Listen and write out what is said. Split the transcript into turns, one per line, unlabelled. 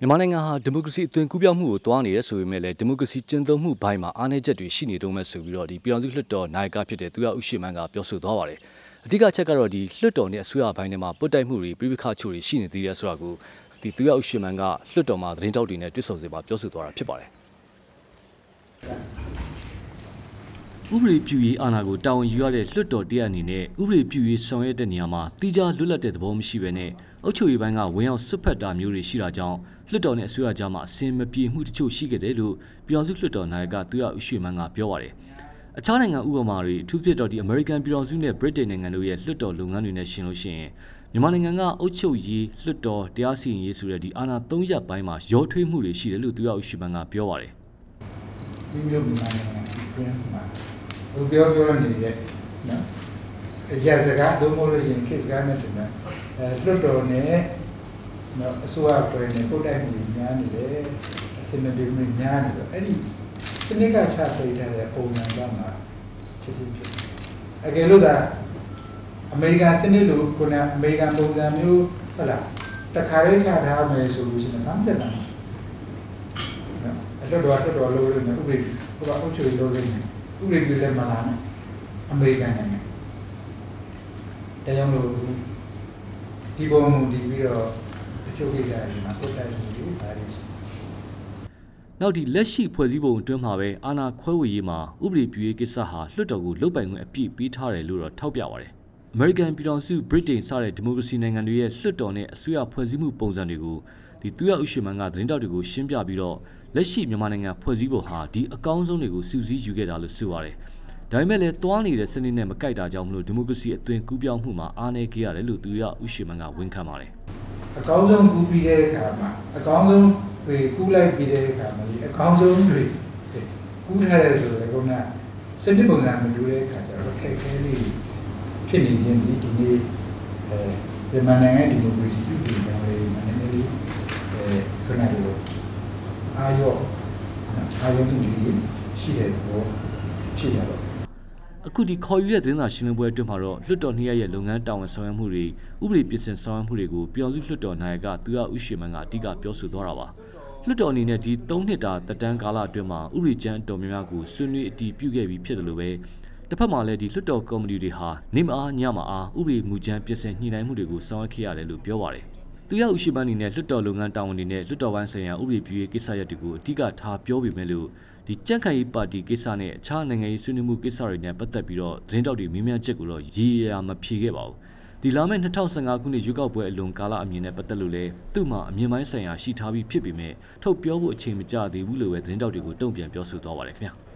မြန်မာနိုင်ငံဟာဒီမိုကရေစီအသွင်ကူးပြောင်းမှုကိုတွားနေရဆိုပေမဲ့လည်းဒီမိုကရေစီကျင့်သုံးမှုဘိုင်းမှာအားနည်းချက်တွေရှိနေတုံးမဲ့ဆိုပြီးတော့ဒီပြည်တော်စုလွှတ်တော်နိုင်ကဖြစ်တဲ့သူရဥရှိမန်းကပြောဆိုသွားပါတယ်။အဓိကချက်ကတော့ဒီလွှတ်တော်နဲ့အစိုးရဘိုင်းထဲမှာပုတ်တိုက်မှုတွေပြိပခါချို့တွေရှိနေသေးတယ်ဆိုတာကိုဒီသူရဥရှိမန်းကလွှတ်တော်မှာသတင်းတောက်တွေနဲ့တွေ့ဆုံစေမှာပြောဆိုသွားတာဖြစ်ပါတယ်။ ဥပဒေပြုရေးအာဏာကိုတာဝန်ယူရတဲ့လွှတ်တော်တရားအနေနဲ့ဥပဒေပြုရေးဆောင်ရွက်တဲ့နေရာမှာတိကျလွတ်လပ်တဲ့သဘောမရှိဘဲနဲ့အုပ်ချုပ်ရေးပိုင်းကဝင်ရောက်ဆွတ်ဖက်တာမျိုးတွေရှိတာကြောင့်လွှတ်တော်နဲ့အစိုးရကြားမှာအစင်မပြေမှုတချို့ရှိခဲ့တယ်လို့ပြည်အောင်စုလွှတ်တော်နိုင်ကသူရဥရွှေမန်းကပြောပါတယ်။အခြားနိုင်ငံဥပမာတွေအထူးဖြစ်တော့ဒီအမေရိကန်ပြည်အောင်စုနဲ့ဗြိတိန်နိုင်ငံတို့ရဲ့လွှတ်တော်လုပ်ငန်းတွေနဲ့ရှင်လို့ရှိရင်မြန်မာနိုင်ငံကအုပ်ချုပ်ရေးလွှတ်တော်တရားစီရင်ရေးဆိုတဲ့ဒီအာဏာ၃ရပ်ပိုင်းမှာရောထွေးမှုတွေရှိတယ်လို့သူရဥရွှေမန်းကပြောပါတယ်။
ဒီလိုမြန်မာနိုင်ငံ ပြင်မှာဟိုပြောပြောနေတဲ့နော်အရာစကားသို့မဟုတ်ရင်ခေတ်စကားနဲ့တူတယ်အဲလွတ်တော်နဲ့နော်အစိုးရပြည်နဲ့ပုတ်တိုက်မှုများနေတယ်အစင်မပြေမှုများနေတော့အဲ့ဒီစနစ်ကချပေးထားတဲ့ပုံစံကမှဖြစ်ဖြစ်ဖြစ်အကယ်လို့သာအမေရိကန်စနစ်လိုခုနအမေရိကန်ပုံစံမျိုးဟုတ်လားတခါလေးချထားမယ်ဆိုလို့ရှိရင်ဘာမှမဖြစ်နိုင်ဘူးနော်အလွတ်တော်အလွတ်တော်လို့လည်းဥပဒေဟိုကအုပ်ချုပ်ရေးလုပ်နေတယ် ဥပဒေပြုလည်းမလာနဲ့အမေရိကန်နိုင်ငံအဲကြောင့်လို့ဒီပုံမူတည်ပြီးတော့အချို့ကိစ္စတွေမှာပုတ်တိုက်မှုတွေပါရရှိ
နောက်ဒီလက်ရှိဖွဲ့စည်းပုံအတွင်းမှာပဲအာဏာခွဲဝေရေးမှာဥပဒေပြုရေးကိစ္စဟာလွှတ်တော်ကိုလုတ်ပိုင်ခွင့်အပြည့်ပေးထားတယ်လို့တော့ထောက်ပြပါတယ်။ American ပြည်ထောင်စု Britain စတဲ့ဒီမိုကရေစီနိုင်ငံတွေရဲ့လွှတ်တော်နဲ့အစိုးရဖွဲ့စည်းမှုပုံစံတွေကိုဒီသူရဥရှိမန်ကသတင်းတောက်တွေကိုရှင်းပြပြီးတော့လက်ရှိမြန်မာနိုင်ငံဖွဲ့စည်းပုံဟာဒီအကောင်းဆုံးတွေကိုစုစည်းယူခဲ့တာလို့ဆိုပါတယ်။ဒါပေမဲ့လည်းတွားနေတဲ့စနစ်နဲ့မကိုက်တာကြောင့်မလို့ဒီမိုကရေစီအသွင်ကူးပြောင်းမှုမှာအားနည်းခဲ့ရတယ်လို့သူရဥရှိမန်ကဝန်ခံပါတယ်။
အကောင်းဆုံးကူးပြီးတဲ့အခါမှာအကောင်းဆုံးတွေကူးလိုက်ပြီးတဲ့အခါမှာဒီအကောင်းဆုံးတွေကူးထားတယ်ဆိုတော့ခုနစနစ်ပုံစံမတူတဲ့အခါကျတော့ခက်ခဲလေး ဖြစ်နေခြင်းဒီဒီနေ့အဲဒီမနိုင်ငံဒီမိုကရေစီပြုပြင်ပြောင်းလဲရေးမှာနည်းနည်းလေးအဲခဏလေးအာရောအာရုံတူကြီးရှိတဲ့ဘောဖြစ်ရတော့
အခုဒီခေါ်ယူတဲ့သတင်းစာရှင်းလင်းပွဲအတွင်းမှာတော့လွှတ်တော်နှစ်ရပ်ရဲ့လုပ်ငန်းတာဝန်ဆောင်ရွက်မှုတွေဥပဒေပြင်ဆင်ဆောင်ရွက်မှုတွေကိုပြည်အောင်စုလွှတ်တော်နိုင်ကသူရဥရှိမန်ကအဓိကပြောဆိုသွားတာပါလွှတ်တော်အနေနဲ့ဒီ၃နှစ်တာတက်တန်းကာလအတွင်းမှာဥပဒေကျမ်းအတော်များများကိုဆွေးနွေးအတည်ပြုခဲ့ပြီးဖြစ်တယ်လို့ပဲ တစ်ဖက်မှာလည်းဒီလွှတ်တော်ကော်မတီတွေဟာနေမအားညမအားဥပဒေမူကျမ်းပြင်ဆင်ညှိနှိုင်းမှုတွေကိုဆောင်ရွက်ခဲ့ရတယ်လို့ပြောပါတယ်သူရဥရှိပန်းအနေနဲ့လွှတ်တော်လုပ်ငန်းတာဝန်တွေနဲ့လွှတ်တော်ပိုင်းဆိုင်ရာဥပဒေပြုရေးကိစ္စရပ်တွေကိုအဓိကထားပြောပေမဲ့လို့ဒီကြန့်ခိုင်ရေးပါတီကိစ္စနဲ့အခြားနိုင်ငံရေးဆွေးနွေးမှုကိစ္စတွေနဲ့ပတ်သက်ပြီးတော့သတင်းတောက်တွေမြင်မြန်ချက်ကိုတော့ရေရရာမဖြေခဲ့ပါဘူးဒီလာမယ့်2015ခုနှစ်ရွေးကောက်ပွဲအလွန်ကာလအမြင်နဲ့ပတ်သက်လို့လည်းသူ့မှာအမြင်ပိုင်းဆိုင်ရာရှိထားပြီးဖြစ်ပေမဲ့ထုတ်ပြောဖို့အချိန်မကျသေးဘူးလို့ပဲသတင်းတောက်တွေကိုတုံ့ပြန်ပြောဆိုသွားပါတယ်ခင်ဗျာ